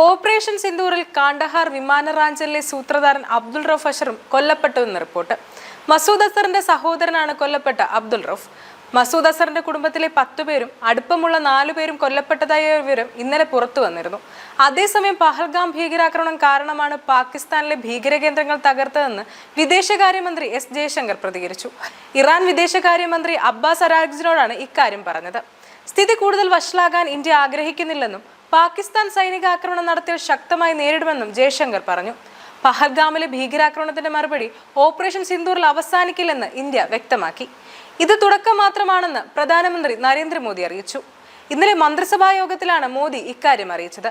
Operation സിന്ദൂറിൽ Kandahar വിമാനറാഞ്ചലിലെ സൂത്രധാരൻ അബ്ദുൾ റഫ് അഷറും കൊല്ലപ്പെട്ടുവെന്ന് റിപ്പോർട്ട്. മസൂദ് അസറിന്റെ സഹോദരനാണ് കൊല്ലപ്പെട്ട അബ്ദുൾ റഫ്. മസൂദ് അസറിന്റെ കുടുംബത്തിലെ പത്തുപേരും അടുപ്പമുള്ള നാലുപേരും കൊല്ലപ്പെട്ടതായ വിവരം ഇന്നലെ പുറത്തു വന്നിരുന്നു. അതേസമയം പഹൽഗാം ഭീകരാക്രമണം കാരണമാണ് പാകിസ്ഥാനിലെ ഭീകരകേന്ദ്രങ്ങൾ തകർത്തതെന്ന് വിദേശകാര്യമന്ത്രി എസ് ജയശങ്കർ പ്രതികരിച്ചു. ഇറാൻ വിദേശകാര്യമന്ത്രി അബ്ബാസ് അരാഗ്സിനോടാണ് ഇക്കാര്യം പറഞ്ഞത്. സ്ഥിതി കൂടുതൽ വഷളാകാൻ ഇന്ത്യ ആഗ്രഹിക്കുന്നില്ലെന്നും പാകിസ്ഥാൻ സൈനിക ആക്രമണം നടത്തിയാൽ ശക്തമായി നേരിടുമെന്നും ജയശങ്കർ പറഞ്ഞു. പഹൽഗാമിലെ ഭീകരാക്രമണത്തിന്റെ മറുപടി ഓപ്പറേഷൻ സിന്ദൂറിൽ അവസാനിക്കില്ലെന്ന് ഇന്ത്യ വ്യക്തമാക്കി. ഇത് തുടക്കം മാത്രമാണെന്ന് പ്രധാനമന്ത്രി നരേന്ദ്രമോദി അറിയിച്ചു. ഇന്നലെ മന്ത്രിസഭാ യോഗത്തിലാണ് മോദി ഇക്കാര്യം അറിയിച്ചത്.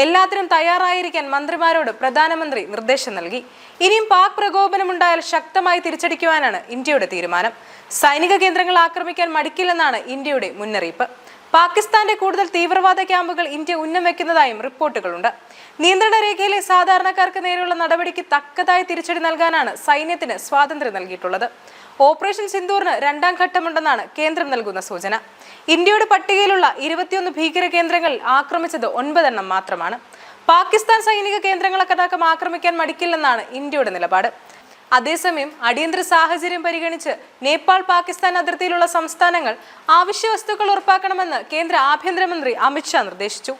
എല്ലാത്തിനും തയ്യാറായിരിക്കാൻ മന്ത്രിമാരോട് പ്രധാനമന്ത്രി നിർദ്ദേശം നൽകി. ഇനിയും പാക് പ്രകോപനമുണ്ടായാൽ ശക്തമായി തിരിച്ചടിക്കുവാനാണ് ഇന്ത്യയുടെ തീരുമാനം. സൈനിക കേന്ദ്രങ്ങൾ ആക്രമിക്കാൻ മടിക്കില്ലെന്നാണ് ഇന്ത്യയുടെ മുന്നറിയിപ്പ്. പാകിസ്ഥാന്റെ കൂടുതൽ തീവ്രവാദ ക്യാമ്പുകൾ ഇന്ത്യ ഉന്നം വെക്കുന്നതായും റിപ്പോർട്ടുകളുണ്ട്. നിയന്ത്രണ രേഖയിലെ സാധാരണക്കാർക്ക് നേരെയുള്ള നടപടിക്ക് തക്കതായി തിരിച്ചടി നൽകാനാണ് സൈന്യത്തിന് സ്വാതന്ത്ര്യം നൽകിയിട്ടുള്ളത്. ഓപ്പറേഷൻ സിന്ദൂറിന് രണ്ടാം ഘട്ടമുണ്ടെന്നാണ് കേന്ദ്രം നൽകുന്ന സൂചന. ഇന്ത്യയുടെ പട്ടികയിലുള്ള ഇരുപത്തിയൊന്ന് ഭീകര കേന്ദ്രങ്ങൾ ആക്രമിച്ചത് ഒൻപതെണ്ണം മാത്രമാണ്. പാകിസ്ഥാൻ സൈനിക കേന്ദ്രങ്ങളടക്കം ആക്രമിക്കാൻ മടിക്കില്ലെന്നാണ് ഇന്ത്യയുടെ നിലപാട്. അതേസമയം അടിയന്തര സാഹചര്യം പരിഗണിച്ച് നേപ്പാൾ പാകിസ്ഥാൻ അതിർത്തിയിലുള്ള സംസ്ഥാനങ്ങൾ ആവശ്യ വസ്തുക്കൾ ഉറപ്പാക്കണമെന്ന് കേന്ദ്ര ആഭ്യന്തരമന്ത്രി അമിത്ഷാ നിർദ്ദേശിച്ചു.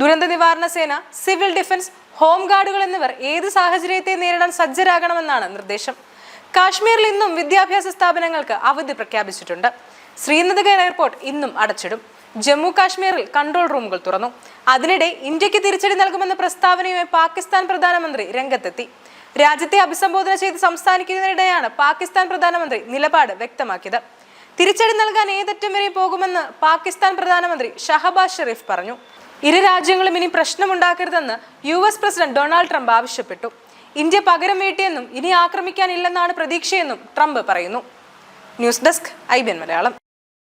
ദുരന്ത നിവാരണ സേന സിവിൽ ഡിഫൻസ് ഹോം ഗാർഡുകൾ എന്നിവർ ഏത് സാഹചര്യത്തെ നേരിടാൻ സജ്ജരാകണമെന്നാണ് നിർദ്ദേശം. കാശ്മീരിൽ ഇന്നും വിദ്യാഭ്യാസ സ്ഥാപനങ്ങൾക്ക് അവധി പ്രഖ്യാപിച്ചിട്ടുണ്ട്. ശ്രീനഗർ എയർപോർട്ട് ഇന്നും അടച്ചിടും. ജമ്മു കാശ്മീരിൽ കൺട്രോൾ റൂമുകൾ തുറന്നു. അതിനിടെ ഇന്ത്യയ്ക്ക് തിരിച്ചടി നൽകുമെന്ന പ്രസ്താവനയുമായി പാകിസ്ഥാൻ പ്രധാനമന്ത്രി രംഗത്തെത്തി. രാജ്യത്തെ അഭിസംബോധന ചെയ്ത് സംസ്ഥാനിക്കുന്നതിനിടെയാണ് പാകിസ്ഥാൻ പ്രധാനമന്ത്രി നിലപാട് വ്യക്തമാക്കിയത്. തിരിച്ചടി നൽകാൻ ഏതറ്റം വരെ പോകുമെന്ന് പാകിസ്ഥാൻ പ്രധാനമന്ത്രി ഷഹബാസ് ഷെറീഫ് പറഞ്ഞു. ഇരു രാജ്യങ്ങളും ഇനി പ്രശ്നമുണ്ടാക്കരുതെന്ന് U S president Donald Trump ആവശ്യപ്പെട്ടു. ഇന്ത്യ പകരം വീട്ടിയെന്നും ഇനി ആക്രമിക്കാനില്ലെന്നാണ് പ്രതീക്ഷയെന്നും ട്രംപ് പറയുന്നു. News desk I Malayalam.